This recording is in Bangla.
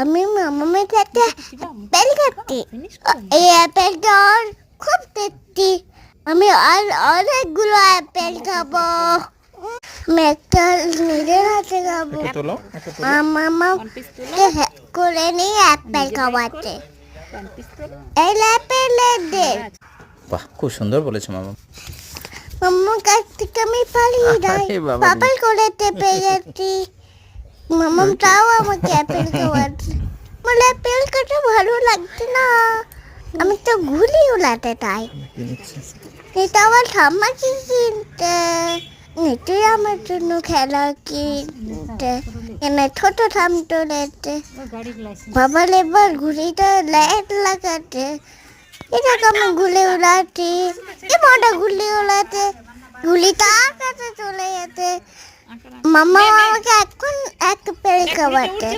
আমি মামামের সাথে আপেল খাচ্ছি। এই ওর খুব টেস্টি। আমি আর অনেকগুলো অ্যাপেল খাব। আমি একটা নিজের হাতে খাব। মামা ওয়ান পিস করে নিয়ে আপেল খাওয়াতে। ওয়ান এই আপেলের দে। বাহ খুব সুন্দর বলেছ মামা। মামার কাছ থেকে আমি পালিয়ে যাই। পাপাল করে টেপে গেছি তাও আমাকে অ্যাপেল অ্যাপেল ভালো লাগছে না। আমি তো ঘুলি উলাতে তাই। এটা আমার ঠাম্মা কি কিনতে? এটাই আমার জন্য খেলা কিনতে। এনে ছোট থাম গাড়ি বাবা এবার ঘুড়িটা লাইট লাগাতে। এটাকে আমি ঘুলে উড়াচ্ছি এমনটা ঘুলি উড়াতে ঘুলিটা কাছে চলে যেতে। মামা আমাকে এখন এক পেল খাওয়াতে।